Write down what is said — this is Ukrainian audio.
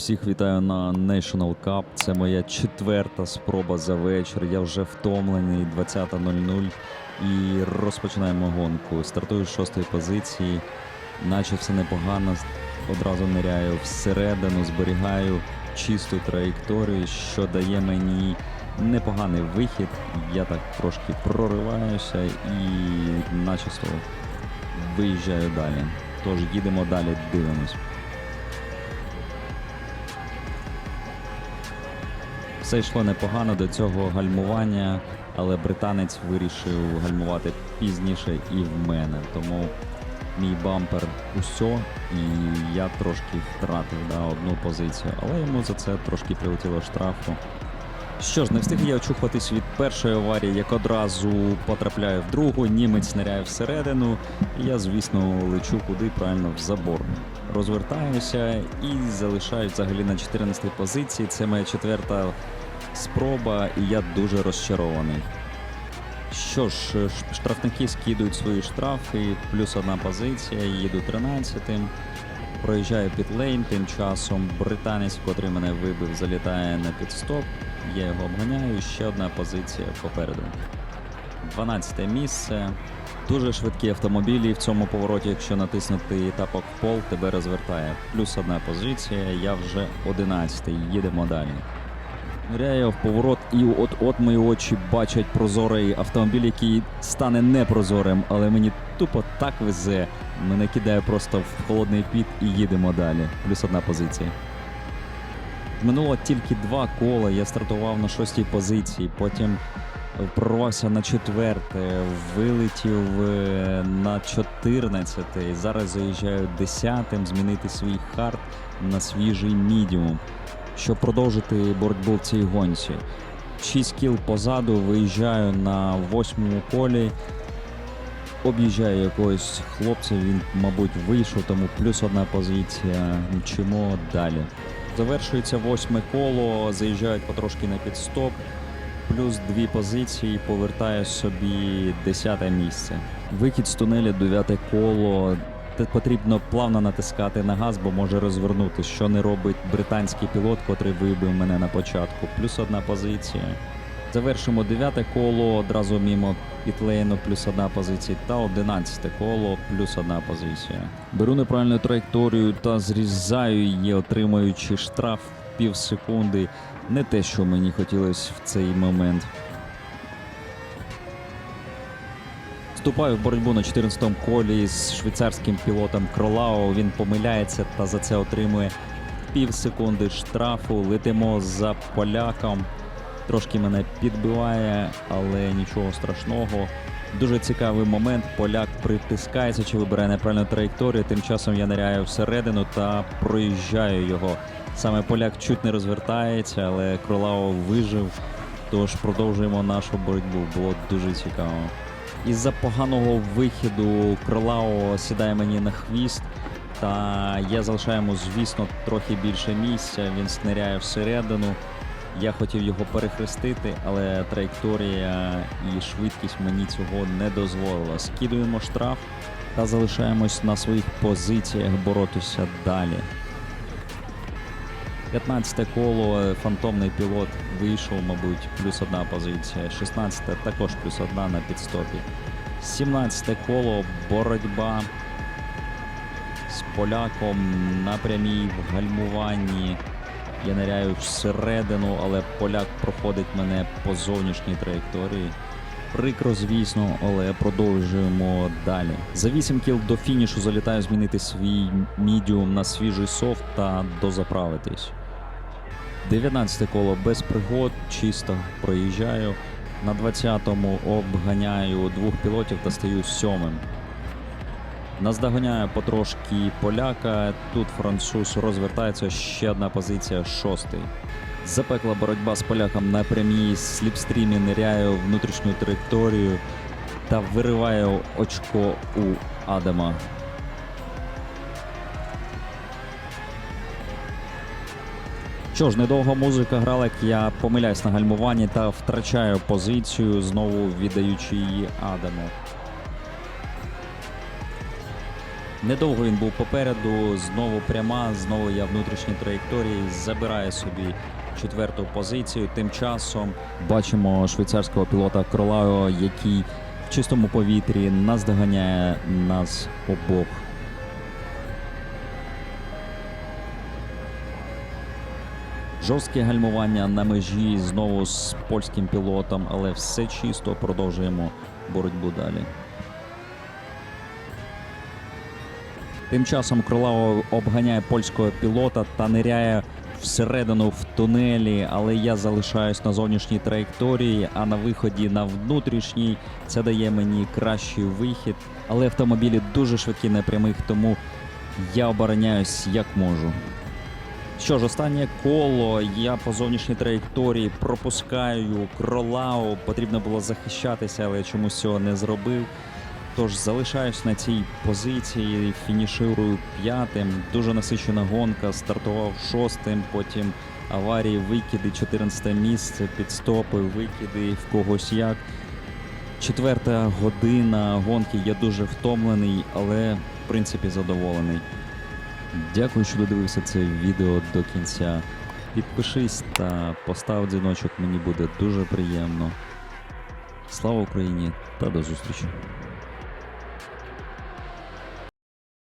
Всіх вітаю на National Cup. Це моя четверта спроба за вечір. Я вже втомлений 20.00 і розпочинаємо гонку. Стартую з шостої позиції, наче все непогано. Одразу ниряю всередину, зберігаю чисту траєкторію, що дає мені непоганий вихід. Я так трошки прориваюся і начисто виїжджаю далі. Тож їдемо далі, дивимось. Все йшло непогано до цього гальмування, але британець вирішив гальмувати пізніше і в мене. Тому мій бампер усьо, і я трошки втратив да, одну позицію, але йому за це трошки прилетіло штрафу. Що ж, не встиг я очухуватись від першої аварії, як одразу потрапляю в другу, німець ниряє всередину, і я, звісно, лечу куди правильно в забор. Розвертаюся і залишаю взагалі на 14 й позиції. Це моя четверта спроба, і я дуже розчарований. Що ж, штрафники скидують свої штрафи, плюс одна позиція, їду 13-тим. Проїжджаю підлейн, тим часом британець, котрий мене вибив, залітає на підстоп. Я його обганяю, ще одна позиція попереду. 12 місце. Дуже швидкі автомобілі в цьому повороті, якщо натиснути тапок в пол, тебе розвертає. Плюс одна позиція, я вже 11-й. їдемо далі. Ниряю в поворот, і от-от мої очі бачать прозорий автомобіль, який стане непрозорим, але мені тупо так везе. Мене кидає просто в холодний піт і їдемо далі. Плюс одна позиція. Минуло тільки два кола. Я стартував на шостій позиції, потім прорвався на четверте, вилетів е, на чотирнадцяте. Зараз заїжджаю десятим, змінити свій хард на свіжий мідіум, щоб продовжити боротьбу в цій гонці. Шість кіл позаду, виїжджаю на восьмому колі. Об'їжджаю якогось хлопця, він, мабуть, вийшов, тому плюс одна позиція. Мчимо далі. Завершується восьме коло, заїжджають потрошки на підстоп, плюс дві позиції, повертаю собі десяте місце. Вихід з тунеля, дев'яте коло. Потрібно плавно натискати на газ, бо може розвернути, що не робить британський пілот, котрий вибив мене на початку. Плюс одна позиція. Завершимо дев'яте коло, одразу мімо підлейну, плюс одна позиція, та одинадцяте коло, плюс одна позиція. Беру неправильну траєкторію та зрізаю її, отримуючи штраф пів секунди. Не те, що мені хотілося в цей момент. Вступаю в боротьбу на 14-му колі з швейцарським пілотом Кролао. Він помиляється та за це отримує пів секунди штрафу. Летимо за поляком. Трошки мене підбиває, але нічого страшного. Дуже цікавий момент. Поляк притискається чи вибирає неправильну траєкторію. Тим часом я ниряю всередину та проїжджаю його. Саме поляк чуть не розвертається, але Кролао вижив. Тож продовжуємо нашу боротьбу. Було дуже цікаво. Із-за поганого вихіду Кролао сідає мені на хвіст. Та я залишаю йому, звісно, трохи більше місця. Він сниряє всередину. Я хотів його перехрестити, але траєкторія і швидкість мені цього не дозволила. Скидуємо штраф та залишаємось на своїх позиціях боротися далі. 15 коло, фантомний пілот вийшов, мабуть, плюс одна позиція. 16 також плюс одна на підстопі. 17 коло, боротьба з поляком на прямій в гальмуванні. Я ниряю всередину, але поляк проходить мене по зовнішній траєкторії. Прикро, звісно, але продовжуємо далі. За 8 кіл до фінішу залітаю змінити свій мідіум на свіжий софт та дозаправитись. 19 коло без пригод, чисто проїжджаю. На 20-му обганяю двох пілотів та стаю сьомим. Наздоганяю потрошки поляка. Тут француз розвертається ще одна позиція шостий. Запекла боротьба з поляком на прямій сліпстрімі ниряю внутрішню траєкторію та вириваю очко у Адама. Що ж, недовго музика грала, як я помиляюсь на гальмуванні та втрачаю позицію, знову віддаючи її Адаму. Недовго він був попереду, знову пряма, знову я внутрішній траєкторії, забирає собі четверту позицію. Тим часом бачимо швейцарського пілота Кролао, який в чистому повітрі наздоганяє нас обох. Жорстке гальмування на межі знову з польським пілотом, але все чисто продовжуємо боротьбу далі. Тим часом Кролао обганяє польського пілота та ниряє всередину в тунелі, але я залишаюсь на зовнішній траєкторії, а на виході на внутрішній це дає мені кращий вихід. Але автомобілі дуже швидкі на прямих, тому я обороняюсь як можу. Що ж, останнє коло я по зовнішній траєкторії пропускаю кролау. Потрібно було захищатися, але я чомусь цього не зробив. Тож залишаюсь на цій позиції, фініширую п'ятим. Дуже насичена гонка. Стартував шостим, потім аварії, викиди, 14 місце, підстопи, викиди в когось як. Четверта година гонки. Я дуже втомлений, але в принципі задоволений. Дякую, що додивився це відео до кінця. Підпишись та постав дзвіночок, мені буде дуже приємно. Слава Україні та до зустрічі!